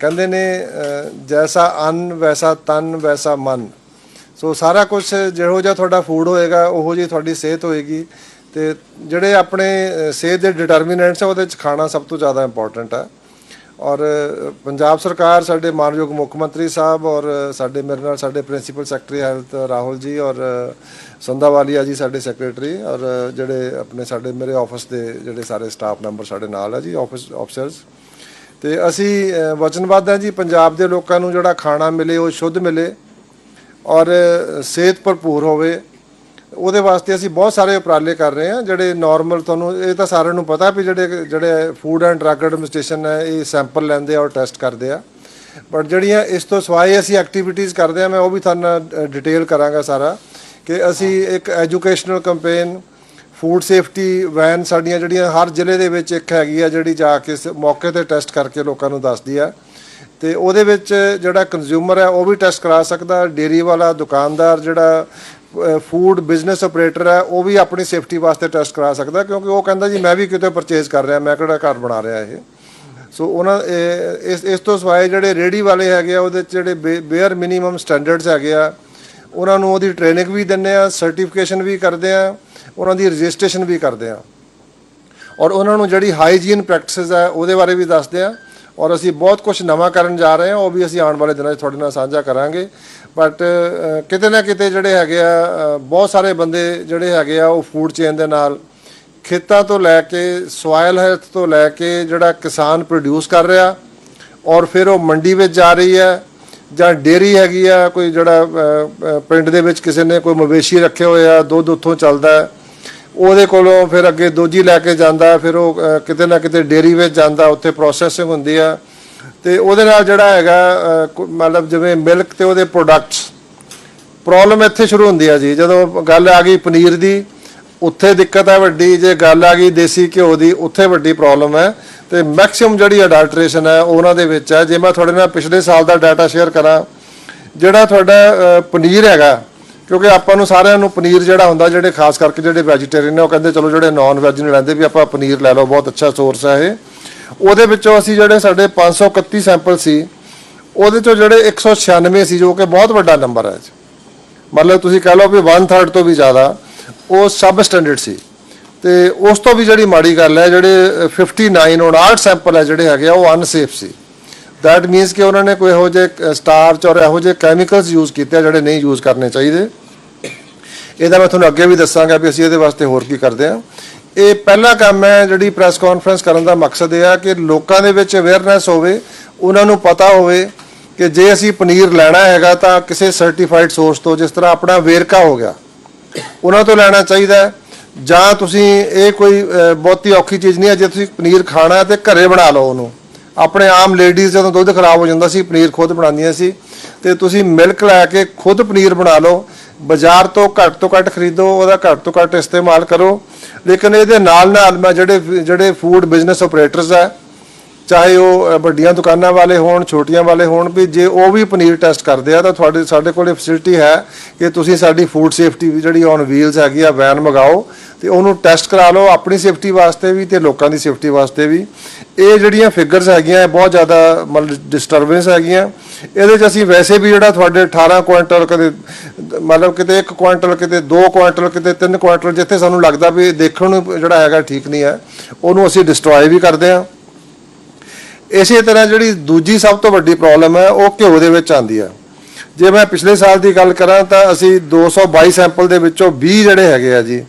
ਕਹਿੰਦੇ ਨੇ ਜੈਸਾ ਅੰਨ, ਵੈਸਾ ਤਨ, ਵੈਸਾ ਮਨ। ਸੋ ਸਾਰਾ ਕੁਝ ਜਿਹੋ ਜਿਹਾ ਤੁਹਾਡਾ ਫੂਡ ਹੋਏਗਾ, ਉਹੋ ਜਿਹੀ ਤੁਹਾਡੀ ਸਿਹਤ ਹੋਏਗੀ। ਤੇ ਜਿਹੜੇ ਆਪਣੇ ਸਿਹਤ ਦੇ ਡਿਟਰਮੀਨੈਂਟਸ ਆ, ਉਹਦੇ ਚ ਖਾਣਾ ਸਭ ਤੋਂ ਜ਼ਿਆਦਾ ਇੰਪੋਰਟੈਂਟ ਹੈ ਔਰ ਪੰਜਾਬ ਸਰਕਾਰ, ਸਾਡੇ ਮਾਨਯੋਗ ਮੁੱਖ ਮੰਤਰੀ ਸਾਹਿਬ ਔਰ ਸਾਡੇ ਮੇਰੇ ਨਾਲ ਸਾਡੇ principal secretary health Rahul ji ਔਰ ਸੰਧਾਵਾਲੀਆ ਜੀ ਸਾਡੇ ਸੈਕਟਰੀ ਔਰ ਜਿਹੜੇ ਆਪਣੇ ਸਾਡੇ ਮੇਰੇ ਆਫਿਸ ਦੇ ਜਿਹੜੇ ਸਾਰੇ ਸਟਾਫ ਮੈਂਬਰ ਸਾਡੇ ਨਾਲ ਆ ਜੀ ਆਫਿਸ ਆਫਸਰਸ ਤੇ ਅਸੀਂ ਵਚਨਬੱਧ ਹਾਂ ਜੀ, ਪੰਜਾਬ ਦੇ ਲੋਕਾਂ ਨੂੰ ਜਿਹੜਾ ਖਾਣਾ ਮਿਲੇ, ਉਹ ਸ਼ੁੱਧ ਮਿਲੇ ਔਰ ਸਿਹਤ ਭਰਪੂਰ ਹੋਵੇ, ਉਹਦੇ ਵਾਸਤੇ ਅਸੀਂ ਬਹੁਤ ਸਾਰੇ ਉਪਰਾਲੇ ਕਰ ਰਹੇ ਹਾਂ, ਜਿਹੜੇ ਨਾਰਮਲ ਤੁਹਾਨੂੰ, ਇਹ ਤਾਂ ਸਾਰਿਆਂ ਨੂੰ ਪਤਾ ਵੀ ਜਿਹੜੇ ਜਿਹੜੇ ਫੂਡ ਐਂਡ ਡਰੱਗ ਐਡਮਿਨਿਸਟ੍ਰੇਸ਼ਨ ਹੈ, ਇਹ ਸੈਂਪਲ ਲੈਂਦੇ ਆ ਔਰ ਟੈਸਟ ਕਰਦੇ ਆ। ਬਟ ਜਿਹੜੀਆਂ ਇਸ ਤੋਂ ਸਵਾਏ ਅਸੀਂ ਐਕਟੀਵਿਟੀਜ਼ ਕਰਦੇ ਆ, ਮੈਂ ਉਹ ਵੀ ਤੁਹਾਨੂੰ ਡਿਟੇਲ ਕਰਾਂਗਾ ਸਾਰਾ ਕਿ ਅਸੀਂ ਇੱਕ educational campaign food safety van ਸਾਡੀਆਂ ਜਿਹੜੀਆਂ ਹਰ ਜ਼ਿਲ੍ਹੇ ਦੇ ਵਿੱਚ ਇੱਕ ਹੈਗੀ ਆ ਜਿਹੜੀ ਜਾ ਕੇ ਸ- ਮੌਕੇ ਤੇ ਟੈਸਟ ਕਰਕੇ ਲੋਕਾਂ ਨੂੰ ਦੱਸਦੀ ਆ। ਤੇ ਉਹਦੇ ਵਿੱਚ ਜਿਹੜਾ ਕੰਜ਼ਿਊਮਰ ਹੈ ਉਹ ਵੀ ਟੈਸਟ ਕਰਾ ਸਕਦਾ। ਡੇਰੀ ਵਾਲਾ, ਦੁਕਾਨਦਾਰ ਜਿਹੜਾ ਫੂਡ ਬਿਜ਼ਨਸ ਆਪਰੇਟਰ ਹੈ ਉਹ ਵੀ ਆਪਣੀ ਸੇਫਟੀ ਵਾਸਤੇ ਟੈਸਟ ਕਰਾ ਸਕਦਾ, ਕਿਉਂਕਿ ਉਹ ਕਹਿੰਦਾ ਜੀ, ਮੈਂ ਵੀ ਕਿਤੇ ਪਰਚੇਜ਼ ਕਰ ਰਿਹਾ, ਮੈਂ ਕਿਹੜਾ ਘਰ ਬਣਾ ਰਿਹਾ ਇਹ। ਸੋ ਉਹਨਾਂ ਇਸ ਇਸ ਤੋਂ ਸਿਵਾਏ ਜਿਹੜੇ ਰੇੜੀ ਵਾਲੇ ਹੈਗੇ ਆ, ਉਹਦੇ 'ਚ ਜਿਹੜੇ ਬੇਅਰ ਮਿਨੀਮਮ ਸਟੈਂਡਰਡਸ ਹੈਗੇ ਆ ਉਹਨਾਂ ਨੂੰ ਉਹਦੀ ਟ੍ਰੇਨਿੰਗ ਵੀ ਦਿੰਦੇ ਆ ਸਰਟੀਫਿਕੇਸ਼ਨ ਵੀ ਕਰਦੇ ਆ ਉਹਨਾਂ ਦੀ ਰਜਿਸਟ੍ਰੇਸ਼ਨ ਵੀ ਕਰਦੇ ਆ ਔਰ ਉਹਨਾਂ ਨੂੰ ਜਿਹੜੀ ਹਾਈਜੀਨ ਪ੍ਰੈਕਟਿਸਿਸ ਹੈ, ਉਹਦੇ ਬਾਰੇ ਵੀ ਦੱਸਦੇ ਆ ਔਰ ਅਸੀਂ ਬਹੁਤ ਕੁਝ ਨਵਾਂ ਕਰਨ ਜਾ ਰਹੇ ਹਾਂ, ਉਹ ਵੀ ਅਸੀਂ ਆਉਣ ਵਾਲੇ ਦਿਨਾਂ 'ਚ ਤੁਹਾਡੇ ਨਾਲ ਸਾਂਝਾ ਕਰਾਂਗੇ। ਬਟ ਕਿਤੇ ਨਾ ਕਿਤੇ ਜਿਹੜੇ ਹੈਗੇ ਆ ਬਹੁਤ ਸਾਰੇ ਬੰਦੇ ਜਿਹੜੇ ਹੈਗੇ ਆ, ਉਹ ਫੂਡ ਚੇਨ ਦੇ ਨਾਲ ਖੇਤਾਂ ਤੋਂ ਲੈ ਕੇ ਸੋਇਲ ਹੈਲਥ ਤੋਂ ਲੈ ਕੇ ਜਿਹੜਾ ਕਿਸਾਨ ਪ੍ਰੋਡਿਊਸ ਕਰ ਰਿਹਾ, ਔਰ ਫਿਰ ਉਹ ਮੰਡੀ ਵਿੱਚ ਜਾ ਰਹੀ ਹੈ ਜਾਂ ਡੇਰੀ ਹੈਗੀ ਆ, ਕੋਈ ਜਿਹੜਾ ਪਿੰਡ ਦੇ ਵਿੱਚ ਕਿਸੇ ਨੇ ਕੋਈ ਮਵੇਸ਼ੀ ਰੱਖੇ ਹੋਏ ਆ ਦੁੱਧ ਉੱਥੋਂ ਚੱਲਦਾ ਉਹਦੇ ਕੋਲੋਂ ਫਿਰ ਅੱਗੇ ਦੋਜੀ ਲੈ ਕੇ ਜਾਂਦਾ ਫਿਰ ਉਹ ਕਿਤੇ ਨਾ ਕਿਤੇ ਡੇਰੀ ਵਿੱਚ ਜਾਂਦਾ, ਉੱਥੇ ਪ੍ਰੋਸੈਸਿੰਗ ਹੁੰਦੀ ਆ। ਤੇ ਉਹਦੇ ਨਾਲ ਜਿਹੜਾ ਹੈਗਾ ਮਤਲਬ ਜਿਵੇਂ ਮਿਲਕ ਤੇ ਉਹਦੇ ਪ੍ਰੋਡਕਟਸ ਪ੍ਰੋਬਲਮ ਇੱਥੇ ਸ਼ੁਰੂ ਹੁੰਦੀ ਆ ਜੀ, ਜਦੋਂ ਗੱਲ ਆ ਗਈ ਪਨੀਰ ਦੀ, ਉੱਥੇ ਦਿੱਕਤ ਹੈ ਵੱਡੀ, ਜੇ ਗੱਲ ਆ ਗਈ ਦੇਸੀ ਘਿਓ ਦੀ, ਉੱਥੇ ਵੱਡੀ ਪ੍ਰੋਬਲਮ ਹੈ। ਤੇ ਮੈਕਸਿਮਮ ਜਿਹੜੀ ਅਡਲਟ੍ਰੇਸ਼ਨ ਹੈ, ਉਹਨਾਂ ਦੇ ਵਿੱਚ ਹੈ। ਜੇ ਮੈਂ ਤੁਹਾਡੇ ਨਾਲ ਪਿਛਲੇ ਸਾਲ ਦਾ ਡਾਟਾ ਸ਼ੇਅਰ ਕਰਾਂ, ਜਿਹੜਾ ਤੁਹਾਡਾ ਪਨੀਰ ਹੈਗਾ, ਕਿਉਂਕਿ ਆਪਾਂ ਨੂੰ ਸਾਰਿਆਂ ਨੂੰ ਪਨੀਰ ਜਿਹੜਾ ਹੁੰਦਾ, ਜਿਹੜੇ ਖਾਸ ਕਰਕੇ ਜਿਹੜੇ ਵੈਜੀਟੇਰੀਅਨ ਨੇ, ਉਹ ਕਹਿੰਦੇ ਚਲੋ ਜਿਹੜੇ ਨਾਨ ਵੈਜ ਨੇ ਲੈਂਦੇ ਵੀ ਆਪਾਂ ਪਨੀਰ ਲੈ ਲਓ, ਬਹੁਤ ਅੱਛਾ ਸੋਰਸ ਹੈ ਇਹ। ਉਹਦੇ ਵਿੱਚੋਂ ਅਸੀਂ ਜਿਹੜੇ ਸਾਡੇ 531 ਸੈਂਪਲ ਸੀ, ਉਹਦੇ ਚੋਂ ਜਿਹੜੇ 196 ਸੀ ਜੋ ਕਿ ਬਹੁਤ ਵੱਡਾ ਨੰਬਰ ਹੈ। ਮਤਲਬ ਤੁਸੀਂ ਕਹਿ ਲਓ ਵੀ 1/3 ਤੋਂ ਵੀ ਜ਼ਿਆਦਾ, ਉਹ ਸਬ ਸਟੈਂਡਰਡ ਸੀ। ਤੇ ਉਸ ਤੋਂ ਵੀ ਜਿਹੜੀ ਮਾੜੀ ਗੱਲ ਹੈ ਜਿਹੜੇ ਅ, 59 59 ਸੈਂਪਲ ਹੈ ਜਿਹੜੇ ਹੈਗੇ ਆ ਉਹ ਅਨਸੇਫ ਸੀ। ਦੈਟ ਮੀਨਸ ਕਿ ਉਹਨਾਂ ਨੇ ਕੋਈ ਇਹੋ ਜਿਹੇ ਸਟਾਰਚ ਔਰ ਇਹੋ ਜਿਹੇ ਕੈਮੀਕਲਸ ਯੂਜ਼ ਕੀਤੇ ਜਿਹੜੇ ਨਹੀਂ ਯੂਜ਼ ਕਰਨੇ ਚਾਹੀਦੇ। ਇਹਦਾ ਮੈਂ ਤੁਹਾਨੂੰ ਅੱਗੇ ਵੀ ਦੱਸਾਂਗਾ ਵੀ ਅਸੀਂ ਇਹਦੇ ਵਾਸਤੇ ਹੋਰ ਕੀ ਕਰਦੇ ਆ। ਇਹ ਪਹਿਲਾ ਕੰਮ ਹੈ ਜਿਹੜੀ ਪ੍ਰੈਸ ਕਾਨਫਰੰਸ ਕਰਨ ਦਾ ਮਕਸਦ ਇਹ ਆ ਕਿ ਲੋਕਾਂ ਦੇ ਵਿੱਚ ਅਵੇਅਰਨੈਸ ਹੋਵੇ ਉਹਨਾਂ ਨੂੰ ਪਤਾ ਹੋਵੇ ਕਿ ਜੇ ਅਸੀਂ ਪਨੀਰ ਲੈਣਾ ਹੈਗਾ ਤਾਂ ਕਿਸੇ ਸਰਟੀਫਾਈਡ ਸੋਰਸ ਤੋਂ ਜਿਸ ਤਰ੍ਹਾਂ ਆਪਣਾ ਵੇਰਕਾ ਹੋ ਗਿਆ ਉਹਨਾਂ ਤੋਂ ਲੈਣਾ ਚਾਹੀਦਾ ਹੈ। ਜਾਂ ਤੁਸੀਂ ਇਹ ਕੋਈ ਬਹੁਤੀ ਔਖੀ ਚੀਜ਼ ਨਹੀਂ ਹੈ, ਜੇ ਤੁਸੀਂ ਪਨੀਰ ਖਾਣਾ ਹੈ ਤੇ ਘਰੇ ਬਣਾ ਲਓ ਉਹਨੂੰ। ਆਪਣੇ ਆਮ ਲੇਡੀਜ਼ ਜਦੋਂ ਦੁੱਧ ਖਰਾਬ ਹੋ ਜਾਂਦਾ ਸੀ, ਪਨੀਰ ਖੁਦ ਬਣਾਉਂਦੀਆਂ ਸੀ, ਤੇ ਤੁਸੀਂ ਮਿਲਕ ਲੈ ਕੇ ਖੁਦ ਪਨੀਰ ਬਣਾ ਲਓ। ਬਾਜ਼ਾਰ ਤੋਂ ਘੱਟ ਤੋਂ ਘੱਟ ਖਰੀਦੋ, ਉਹਦਾ ਘੱਟ ਤੋਂ ਘੱਟ ਇਸਤੇਮਾਲ ਕਰੋ। ਲੇਕਿਨ ਇਹਦੇ ਨਾਲ ਨਾਲ ਮੈਂ ਜਿਹੜੇ ਜਿਹੜੇ ਫੂਡ ਬਿਜ਼ਨਸ ਆਪਰੇਟਰਸ ਹੈ ਚਾਹੇ ਉਹ ਵੱਡੀਆਂ ਦੁਕਾਨਾਂ ਵਾਲੇ ਹੋਣ, ਛੋਟੀਆਂ ਵਾਲੇ ਹੋਣ, ਵੀ ਜੇ ਉਹ ਵੀ ਪਨੀਰ ਟੈਸਟ ਕਰਦੇ ਆ, ਤਾਂ ਤੁਹਾਡੇ, ਸਾਡੇ ਕੋਲੇ ਫੈਸਿਲਿਟੀ ਹੈ ਕਿ ਤੁਸੀਂ ਸਾਡੀ ਫੂਡ ਸੇਫਟੀ ਜਿਹੜੀ ਔਨ ਵੀਲਸ ਹੈਗੀ ਆ ਵੈਨ ਮੰਗਾਓ ਤੇ ਉਹਨੂੰ ਟੈਸਟ ਕਰਾ ਲਓ ਆਪਣੀ ਸੇਫਟੀ ਵਾਸਤੇ ਵੀ ਤੇ ਲੋਕਾਂ ਦੀ ਸੇਫਟੀ ਵਾਸਤੇ ਵੀ। ਇਹ ਜਿਹੜੀਆਂ ਫਿਗਰਸ ਹੈਗੀਆਂ, ਇਹ ਬਹੁਤ ਜ਼ਿਆਦਾ ਮਤਲਬ ਡਿਸਟਰਬੈਂਸ ਹੈਗੀਆਂ। ਇਹਦੇ 'ਚ ਅਸੀਂ ਵੈਸੇ ਵੀ ਜਿਹੜਾ ਤੁਹਾਡੇ 18 ਕੁਇੰਟਲ ਕਦੇ, ਮਤਲਬ ਕਿਤੇ 1 ਕੁਇੰਟਲ, ਕਿਤੇ 2 ਕੁਇੰਟਲ, ਕਿਤੇ 3 ਕੁਇੰਟਲ, ਜਿੱਥੇ ਸਾਨੂੰ ਲੱਗਦਾ ਵੀ ਦੇਖਣ ਨੂੰ ਜਿਹੜਾ ਹੈਗਾ ਠੀਕ ਨਹੀਂ ਹੈ, ਉਹਨੂੰ ਅਸੀਂ ਡਿਸਟਰੋਏ ਵੀ ਕਰਦੇ ਹਾਂ। ਇਸੇ ਤਰ੍ਹਾਂ ਜਿਹੜੀ ਦੂਜੀ ਸਭ ਤੋਂ ਵੱਡੀ ਪ੍ਰੋਬਲਮ ਹੈ, ਉਹ ਘਿਓ ਦੇ ਵਿੱਚ ਆਂਦੀ ਹੈ। ਜੇ ਮੈਂ ਪਿਛਲੇ ਸਾਲ ਦੀ ਗੱਲ ਕਰਾਂ ਤਾਂ ਅਸੀਂ 222 ਸੈਂਪਲ ਦੇ ਵਿੱਚੋਂ 20 ਜਿਹੜੇ ਹੈਗੇ ਆ ਜੀ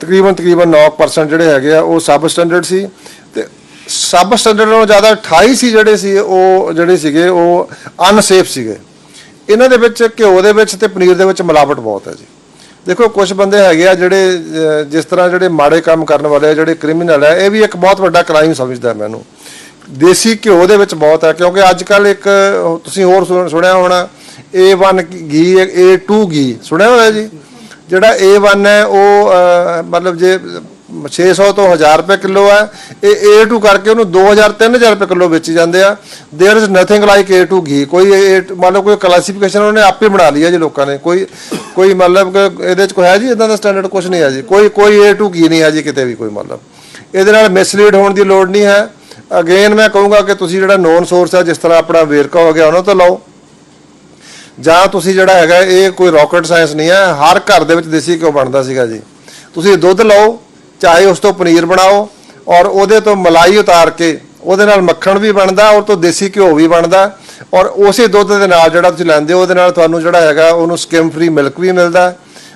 ਤਕਰੀਬਨ ਤਕਰੀਬਨ 9% ਜਿਹੜੇ ਹੈਗੇ ਆ, ਉਹ ਸਬ ਸਟੈਂਡਰਡ ਸੀ ਤੇ ਸਬ ਸਟੈਂਡਰਡ ਨਾਲੋਂ ਜ਼ਿਆਦਾ 28 ਸੀ ਜਿਹੜੇ ਸੀ, ਉਹ ਜਿਹੜੇ ਸੀਗੇ, ਉਹ ਅਨਸੇਫ ਸੀਗੇ। ਇਹਨਾਂ ਦੇ ਵਿੱਚ ਘਿਓ ਦੇ ਵਿੱਚ ਤੇ ਪਨੀਰ ਦੇ ਵਿੱਚ ਮਿਲਾਵਟ ਬਹੁਤ ਹੈ ਜੀ। ਦੇਖੋ ਕੁਝ ਬੰਦੇ ਹੈਗੇ ਆ ਜਿਹੜੇ ਜਿਸ ਤਰ੍ਹਾਂ ਜਿਹੜੇ ਮਾੜੇ ਕੰਮ ਕਰਨ ਵਾਲੇ ਆ, ਜਿਹੜੇ ਕ੍ਰਿਮੀਨਲ ਆ, ਇਹ ਵੀ ਇੱਕ ਬਹੁਤ ਵੱਡਾ ਕ੍ਰਾਈਮ ਸਮਝਦਾ ਮੈਨੂੰ। ਦੇਸੀ ਘਿਓ ਦੇ ਵਿੱਚ ਬਹੁਤ ਹੈ ਕਿਉਂਕਿ ਅੱਜ ਕੱਲ ਇੱਕ ਅਹ, ਤੁਸੀਂ ਹੋਰ ਸੁਣ- ਸੁਣਿਆ ਹੋਣਾ A1 ਘੀ A2 ਘੀ ਸੁਣਿਆ ਹੋਇਆ ਜੀ ਜਿਹੜਾ A1 ਹੈ ਉਹ ਅਹ, ਮਤਲਬ ਜੇ 600 ਤੋਂ 1000 ਰੁਪਏ ਕਿਲੋ ਹੈ ਇਹ A2 ਕਰਕੇ ਉਹਨੂੰ 2000 3000 ਰੁਪਏ ਕਿਲੋ ਵੇਚੀ ਜਾਂਦੇ ਆ there is nothing like A2 ਘੀ ਕੋਈ ਇਹ ਮੰਨ ਲਓ ਕੋਈ ਕਲਾਸੀਫਿਕੇਸ਼ਨ ਉਹਨੇ ਆਪੇ ਬਣਾ ਲਈ ਹੈ ਜੀ ਲੋਕਾਂ ਨੇ ਕੋਈ ਕੋਈ ਮਤਲਬ ਕਿ ਇਹਦੇ ਚ ਕੋਈ ਹੈ ਜੀ ਇਦਾਂ ਦਾ ਸਟੈਂਡਰਡ ਕੁਝ ਨਹੀਂ ਹੈ ਜੀ ਕੋਈ ਕੋਈ A2 ਘੀ ਨਹੀਂ ਹੈ ਜੀ ਕਿਤੇ ਵੀ ਕੋਈ ਮਤਲਬ ਇਹਦੇ ਨਾਲ ਮਿਸਲੀਡ ਹੋਣ ਦੀ ਲੋੜ ਨਹੀਂ ਹੈ ਅਗੇਨ ਮੈਂ ਕਹੂੰਗਾ ਕਿ ਤੁਸੀਂ ਜਿਹੜਾ ਨੋਨ ਸੋਰਸ ਹੈ ਜਿਸ ਤਰ੍ਹਾਂ ਆਪਣਾ ਵੇਰਕਾ ਹੋ ਗਿਆ, ਉਹਨਾਂ ਤੋਂ ਲਓ। ਜਾਂ ਤੁਸੀਂ ਜਿਹੜਾ ਹੈਗਾ, ਇਹ ਕੋਈ ਰਾਕਟ ਸਾਇੰਸ ਨਹੀਂ ਹੈ, ਹਰ ਘਰ ਦੇ ਵਿੱਚ ਦੇਸੀ ਘਿਓ ਬਣਦਾ ਸੀਗਾ ਜੀ। ਤੁਸੀਂ ਦੁੱਧ ਲਓ, ਚਾਹੇ ਉਸ ਤੋਂ ਪਨੀਰ ਬਣਾਓ, ਔਰ ਉਹਦੇ ਤੋਂ ਮਲਾਈ ਉਤਾਰ ਕੇ, ਉਹਦੇ ਨਾਲ ਮੱਖਣ ਵੀ ਬਣਦਾ, ਔਰ ਤੋਂ ਦੇਸੀ ਘਿਓ ਵੀ ਬਣਦਾ, ਔਰ ਉਸੇ ਦੁੱਧ ਦੇ ਨਾਲ ਜਿਹੜਾ ਤੁਸੀਂ ਲੈਂਦੇ ਹੋ, ਉਹਦੇ ਨਾਲ ਤੁਹਾਨੂੰ ਜਿਹੜਾ ਹੈਗਾ, ਉਹਨੂੰ ਸਕਿਮ ਫ੍ਰੀ ਮਿਲਕ ਵੀ ਮਿਲਦਾ,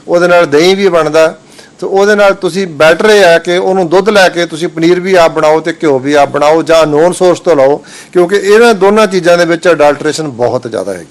ਉਹਦੇ ਨਾਲ ਦਹੀਂ ਵੀ ਬਣਦਾ। ਤੇ ਉਹਦੇ ਨਾਲ ਤੁਸੀਂ ਬੈਟਰ ਇਹ ਹੈ ਕਿ ਉਹਨੂੰ ਦੁੱਧ ਲੈ ਕੇ ਤੁਸੀਂ ਪਨੀਰ ਵੀ ਆਪ ਬਣਾਓ ਤੇ ਘਿਓ ਵੀ ਆਪ ਬਣਾਓ ਜਾਂ ਨੋਨ ਸੋਰਸ ਤੋਂ ਲਓ, ਕਿਉਂਕਿ ਇਹਨਾਂ ਦੋਨਾਂ ਚੀਜ਼ਾਂ ਦੇ ਵਿੱਚ ਅਡਲਟ੍ਰੇਸ਼ਨ ਬਹੁਤ ਜ਼ਿਆਦਾ ਹੈਗੀ